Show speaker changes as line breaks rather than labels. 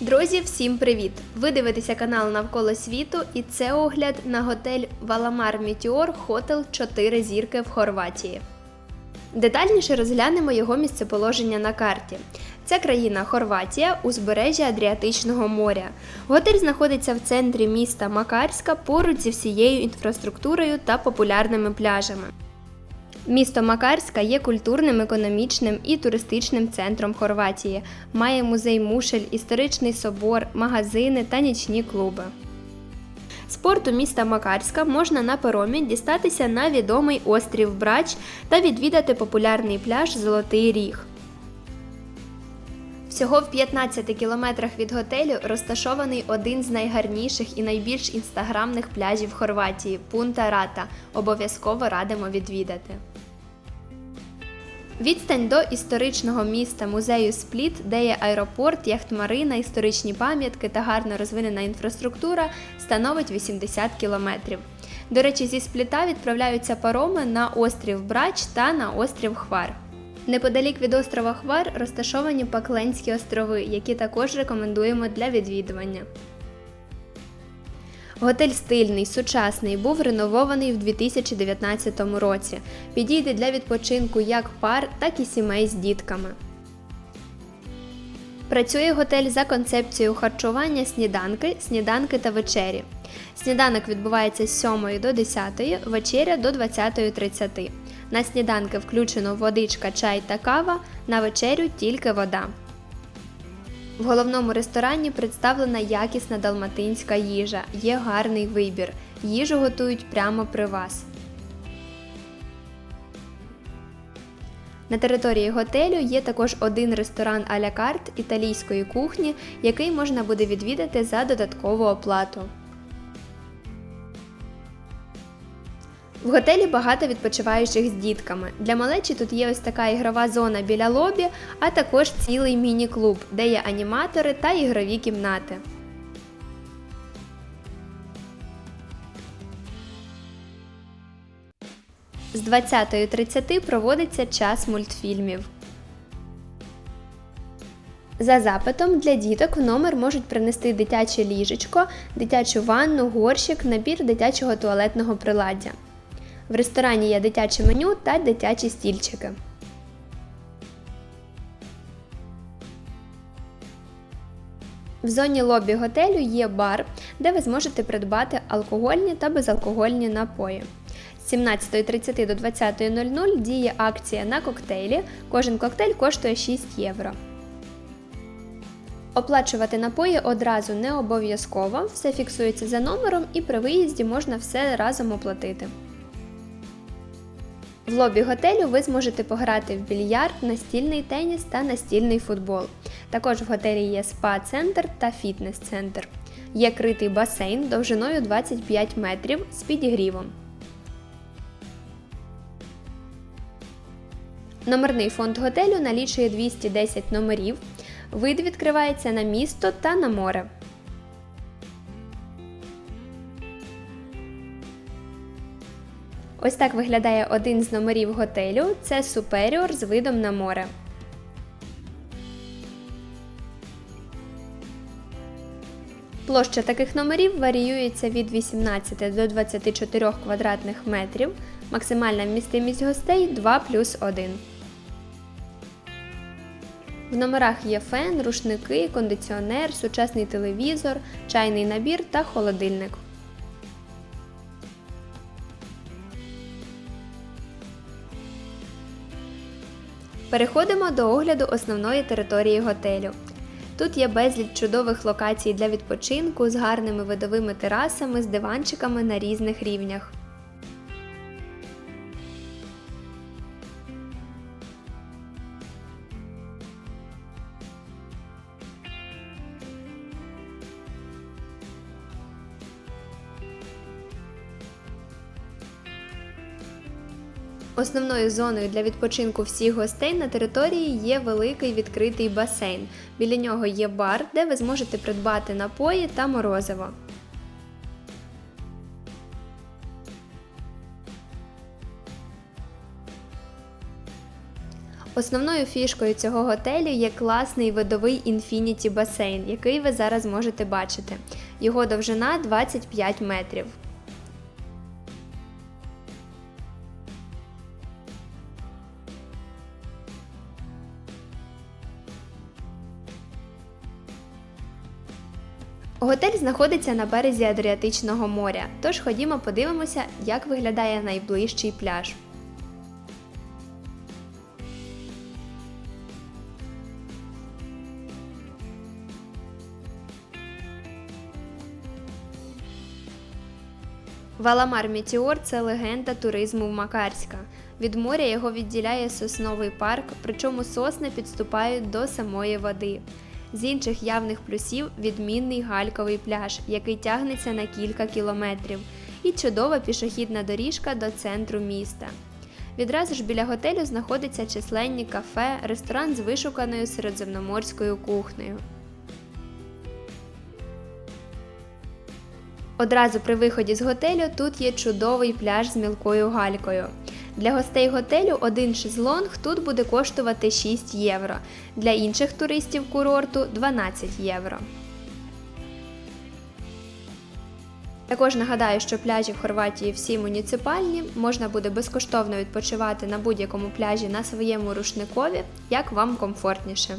Друзі, всім привіт! Ви дивитеся канал Навколо світу і це огляд на готель Валамар Мітіор Хотел 4 зірки в Хорватії. Детальніше розглянемо його місцеположення на карті. Це країна Хорватія, узбережжя Адріатичного моря. Готель знаходиться в центрі міста Макарська поруч зі всією інфраструктурою та популярними пляжами. Місто Макарська є культурним, економічним і туристичним центром Хорватії. Має музей мушель, історичний собор, магазини та нічні клуби. З порту міста Макарська можна на паромі дістатися на відомий острів Брач та відвідати популярний пляж Золотий Ріг. Всього в 15 кілометрах від готелю розташований один з найгарніших і найбільш інстаграмних пляжів Хорватії Пунта Рата. Обов'язково радимо відвідати. Відстань до історичного міста музею Спліт, де є аеропорт, яхтмарина, історичні пам'ятки та гарно розвинена інфраструктура, становить 80 кілометрів. До речі, зі спліта відправляються пароми на острів Брач та на острів Хвар. Неподалік від острова Хвар розташовані Пакленські острови, які також рекомендуємо для відвідування. Готель стильний, сучасний, був реновований в 2019 році. Підійде для відпочинку як пар, так і сімей з дітками. Працює готель за концепцією харчування сніданки, сніданки та вечері. Сніданок відбувається з 7 до 10, вечеря до 20.30. На сніданки включено водичка, чай та кава, на вечерю тільки вода. В головному ресторані представлена якісна далматинська їжа, є гарний вибір. Їжу готують прямо при вас. На території готелю є також один ресторан а-ля карт італійської кухні, який можна буде відвідати за додаткову оплату. В готелі багато відпочиваючих з дітками. Для малечі тут є ось така ігрова зона біля лобі, а також цілий міні-клуб, де є аніматори та ігрові кімнати. З 20.30 проводиться час мультфільмів. За запитом для діток в номер можуть принести дитяче ліжечко, дитячу ванну, горщик, набір дитячого туалетного приладдя. В ресторані є дитяче меню та дитячі стільчики. В зоні лобі готелю є бар, де ви зможете придбати алкогольні та безалкогольні напої. З 17.30 до 20.00 діє акція на коктейлі. Кожен коктейль коштує 6 євро. Оплачувати напої одразу не обов'язково, все фіксується за номером і при виїзді можна все разом оплатити. В лобі готелю ви зможете пограти в більярд, настільний теніс та настільний футбол. Також в готелі є спа-центр та фітнес-центр. Є критий басейн довжиною 25 метрів з підігрівом. Номерний фонд готелю налічує 210 номерів. Вид відкривається на місто та на море. Ось так виглядає один з номерів готелю. Це Superior з видом на море. Площа таких номерів варіюється від 18 до 24 квадратних метрів. Максимальна вмістимість гостей 2 плюс 1. В номерах є фен, рушники, кондиціонер, сучасний телевізор, чайний набір та холодильник. Переходимо до огляду основної території готелю. Тут є безліч чудових локацій для відпочинку з гарними видовими терасами з диванчиками на різних рівнях. Основною зоною для відпочинку всіх гостей на території є великий відкритий басейн. Біля нього є бар, де ви зможете придбати напої та морозиво. Основною фішкою цього готелю є класний видовий інфініті басейн, який ви зараз можете бачити. Його довжина 25 метрів. Готель знаходиться на березі Адріатичного моря, тож ходімо подивимося, як виглядає найближчий пляж. Валамар Мітіор це легенда туризму в Макарська. Від моря його відділяє сосновий парк, причому сосни підступають до самої води. З інших явних плюсів відмінний гальковий пляж, який тягнеться на кілька кілометрів, і чудова пішохідна доріжка до центру міста. Відразу ж біля готелю знаходяться численні кафе, ресторан з вишуканою середземноморською кухнею. Одразу при виході з готелю тут є чудовий пляж з мілкою галькою. Для гостей готелю один шезлонг тут буде коштувати 6 євро, для інших туристів курорту 12 євро. Також нагадаю, що пляжі в Хорватії всі муніципальні, можна буде безкоштовно відпочивати на будь-якому пляжі на своєму рушникові, як вам комфортніше.